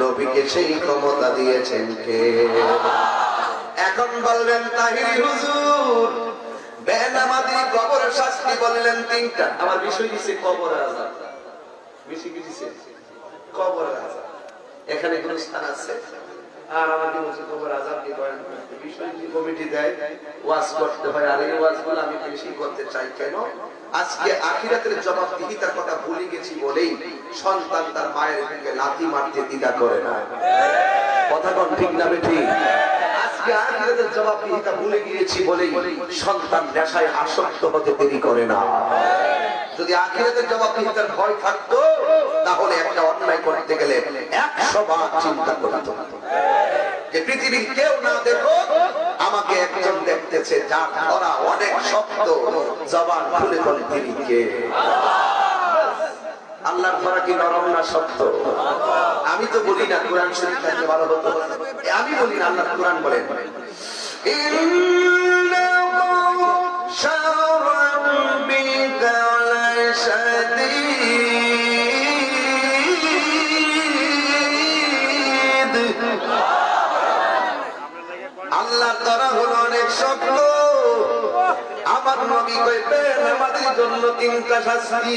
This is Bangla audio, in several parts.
নবীকে সেই ক্ষমতা দিয়েছেন কে? এখন বলবেন তাহিরি হুজুর বেনামাজি কবর শাস্তি বললেন তিনটা। আমার বিষয় দিছে কবর আজাব বেশি কি দিছে? কবর আজাব এখানে কোন স্থান আছে? আর আমাকে বলছে কবর আজাব কি করেন। বিষয় কি কমিটি দেয়, ওয়াজ করতে হয়। আর এই ওয়াজগুলো আমি বেশি করতে চাই কেন? আজকে আখিরাতের জবাবদিহিতার কথা ভুলে গেছি বলেই সন্তান তার মায়ের দিকে লাথি মারতে দ্বিধা করে না। কথা কোন ঠিক না ভুলে থাকতো, তাহলে একটা অন্যায় একশো যে পৃথিবীর কেউ না দেখো আমাকে একজন দেখতেছে যা ধরা অনেক শক্ত। জবান খুলে বলে, তিনি কে? আপনারা কি নরম না সত্য আমি তো বলি না কোরআন শরীফ ভালো হতো আমি বলি না আল্লাহ কোরআন বলেন। অনেক শক্ত আমার নবী কইবেন আমাদের জন্য তিনটা শাস্তি।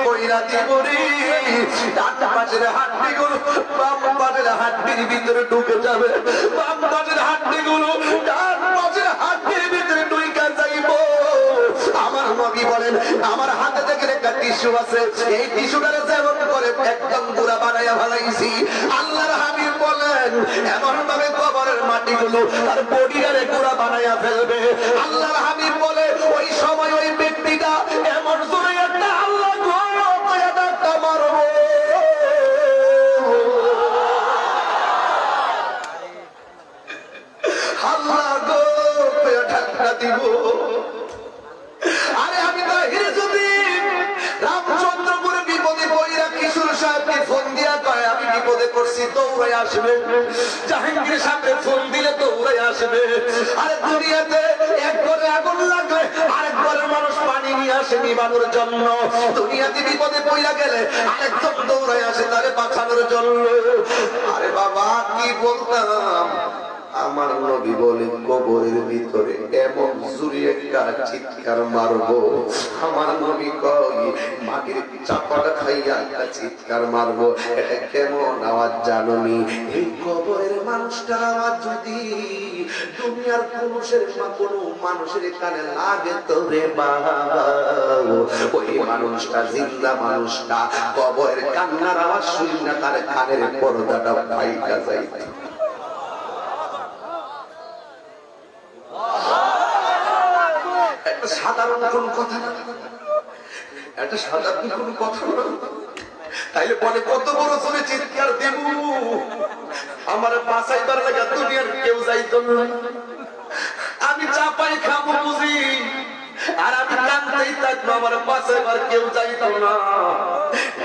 এমন ছোট কইরা ডান পাশের হাড্ডিগুলো বাম পাশের ভিতরে ঢুকে যাবে। বাম পাশের হাড্ডিগুলো ডান পাশের ভিতরে ঢুকে যাইব। আমার নবী বলেন, আমার হাতে থেকে একটা টিস্যু আছে। এই টিস্যুটারে যেমন করে একদম গুড়া বানাইয়া ফেলাইছি। আল্লাহর হাবিব বলেন এমন ভাবে কবরের মাটিগুলো আর বডিগারে গুড়া বানাইয়া ফেলবে। আল্লাহর হাবিব বলে, ওই সময় ওই ব্যক্তিটা এমন ঠান্ডা দিব। আরে আমি তো হিরে যদি রামচন্দ্রপুরে বিপদে পড়িরা কিশোর সাহেবকে ফোন দিয়া কয়, আমি বিপদে পড়ছি দৌড়ে আসবে। জাহাঙ্গীর সাহেবকে ফোন দিলে দৌড়ে আসবে। আরে দুনিয়াতে এক ঘরে আগুন লাগলে আরেক ঘরের মানুষ পানি নিয়ে আসে নিবানোর জন্য। দুনিয়াতে বিপদে পড়িয়া গেলে আরেকজন দৌড়ে আসে তারে বাঁচানোর জন্য। আরে বাবা, কি বলতাম? আমার নবী বলে কবরের ভিতরে এমন জুড়ি একটা চিৎকার মারবো। আমার নবী কই মাটির চাপাটা খাইয়া একটা চিৎকার মারবো। এটা কেমন আওয়াজ জাননি এই কবরের মানুষটার আওয়াজ যদি দুনিয়ার পুরুষের মা কোনো মানুষের কানে লাগে তো রে বাবা ওই মানুষটা জিন্দা মানুষটা, কবরের কান্নার আওয়াজ শুনি না, তার কানের পর্দাটা ফাইটা যাইতে একটা সাধারণ কোন কথা। কোন কথা না। তাইলে বলে, কত বড় জোরে চিৎকার দেব? আমার কেউ যাইতো না। আমি চাপাই খাব বুঝি, আর আমি থাকব, আমার কেউ যাইতো না।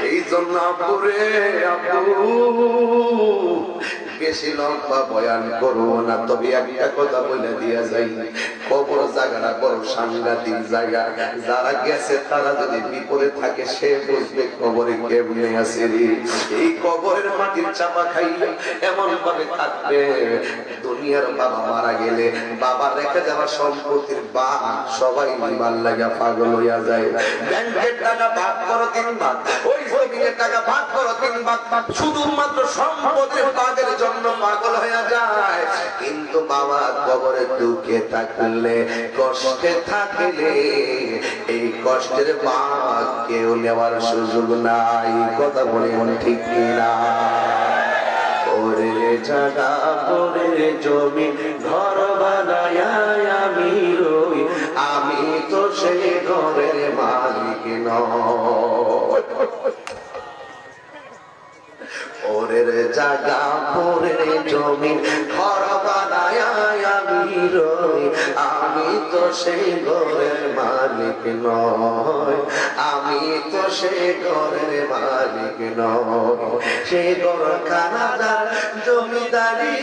এই জন্য আপুরে আপু বেশি লম্বা বয়ান করব না, তবে একটা কথা বলে দিয়া যাই। কবর জায়গাটা বড় সাংঘাতিক জায়গা। যারা গেছে, তারা যদি বিপদে থাকে, সে বুঝবে কবরে কেমনে আছে এই কবরের মাটির চাপা খাইলে এমন ভাবে থাকবে। দুনিয়ার বাবা মারা গেলে বাবা রেখে যাওয়া সম্পত্তির বা সবাই নিবার লাগা পাগল হইয়া যায়। ব্যাংকের টাকা ভাগ করো তিন ভাগ ওই জমিনের টাকা ভাগ করো তিন শুধুমাত্র সম্পত্তির ভাগের জন্য পাগল হইয়া যায়। কিন্তু বাবা কবরে দুঃখে থাকলে, কষ্টে থাকলে, এই কষ্টের ভাগ কেউ নেওয়ার সুযোগ নাই। কথা বলে ঠিক কিনা? ওরে জায়গা পরে জমি, ঘর বানায় আমি রই। আমি তো সেই ঘরের মালিক নয় ওরের জায়গা পরে জমি ঘর আমি রই। আমি তো সেই ঘরের মালিক নয় আমি তো সেই ঘরের মালিক নয় সেই ঘর খানাদার জমিদারি,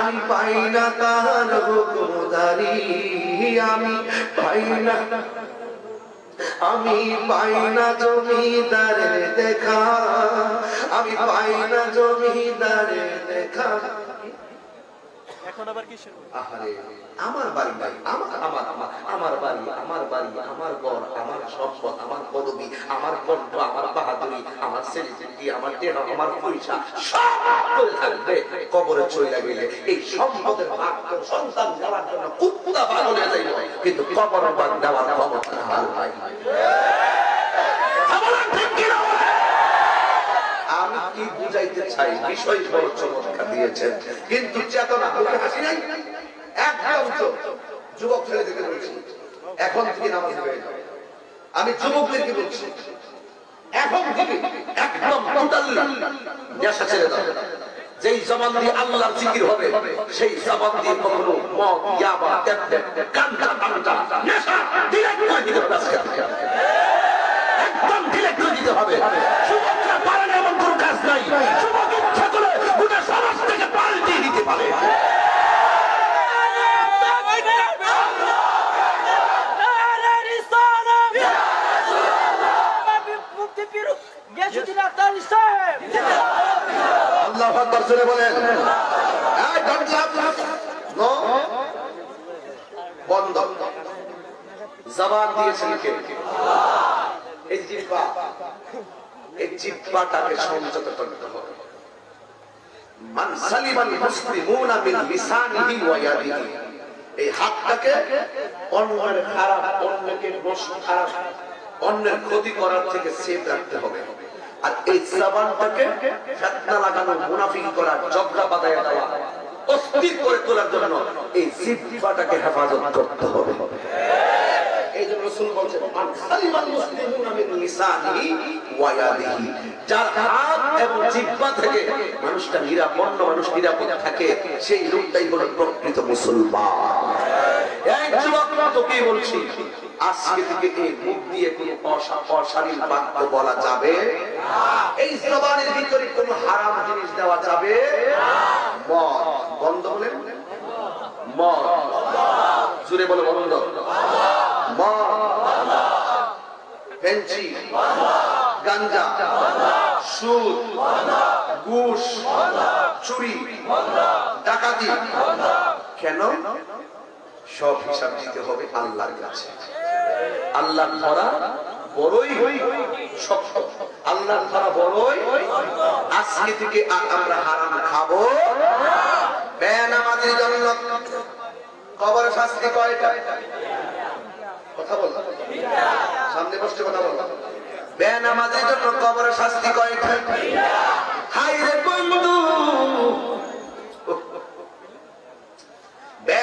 আমি পাই না তার হুকুমদারি। আমি পাই না আমি পাই না জমিদারের দেখা। আমি পাই না জমিদারের দেখা। এখন আবার কিসের? আমার বাড়ি ভাই আমার আমার আমার আমার বাড়ি আমার বাড়ি, আমার ঘর, আমার সম্পদ, আমার পদবি, আমার কণ্ঠ, আমার বাহাদুরি, আমার সেলিব্রিটি আমার দেহ, আমার পয়সা, সব করে থাকবে। কবরে চলে গেলে এই সম্পদের ভাগ সন্তান দেওয়ার জন্য কুত্তা ভালো হয়ে কিন্তু কবর ভাগ দেওয়ার ক্ষমতা হার ভাই আমার ঠিক কিনা বলে? আমি কি বুঝাইতে চাই, বিষয় বড় চমৎকার দিয়েছেন। কিন্তু চেতনা হাসি নাই? একদম তো যুবক ছেলেদেরকে বলছি, এখন থেকে নামাজ আমি যুবকদেরকে বলছি, এখন থেকে একদম নেশা ছেড়ে দাও। যেই জবান দিয়ে আল্লাহর জিকির হবে, সেই জবান দিয়ে কখনো মদ, ইয়াবা কান্দা কান্দা নেশা করে দিতে হবে। একদম করে দিতে হবে যুবকরা পারে না এমন কোনো কাজ নাই যুবক ইচ্ছা করে গোটা সমাজ থেকে পাল্টিয়ে দিতে পারে আল্লাহ আকবার জোরে বলেন এই laugh, laugh. No. বন্ধ জবান দিয়েছেন কে আল্লাহ এই জিহ্বা এই জিহ্বাটাকে সংযত করতে হবে মান সালিমান মুসলিমুনা মিন লিসানিহি ওয়া ইয়াদিহি এই হাতটাকে অন্যের খারাপ অন্যকে দোষ খারাপ অন্যের ক্ষতি করার থেকে সেভ রাখতে হবে। আর এই জবানটাকে ফিতনা লাগানো, মুনাফিক করা ঝগড়া বাঁধায় দেওয়া, অস্থির করে তোলার জন্য এই জিহ্বাটাকে হেফাজত করতে হবে। মান মিন মানুষটা নিরাপদ মানুষ নিরাপদ থাকে, সেই লোকটাই হলো প্রকৃত মুসলমান। বলছি, আজকে থেকে এই মুখ দিয়ে অশালীন বাক্য বলা যাবে এই জবানের ভিতরে হারাম জিনিস দেওয়া যাবে বন্ধ বলে গাঞ্জা। সুদ। ঘুষ। চুরি। ডাকাতি। কেন? সব হিসাব দিতে হবে আল্লাহর কাছে। আল্লাহ ধরা বড়ই শক্ত। আল্লাহ ধরা বড়ই আজকে থেকে আর আমরা হারাম খাব বেনামাজির জন্য। কবর শাস্তি কয়টা? কথা বল। সামনে বসতে কথা বল। বেনামাজির জন্য কবর শাস্তি কয়টা? হাই রে বন্ধু!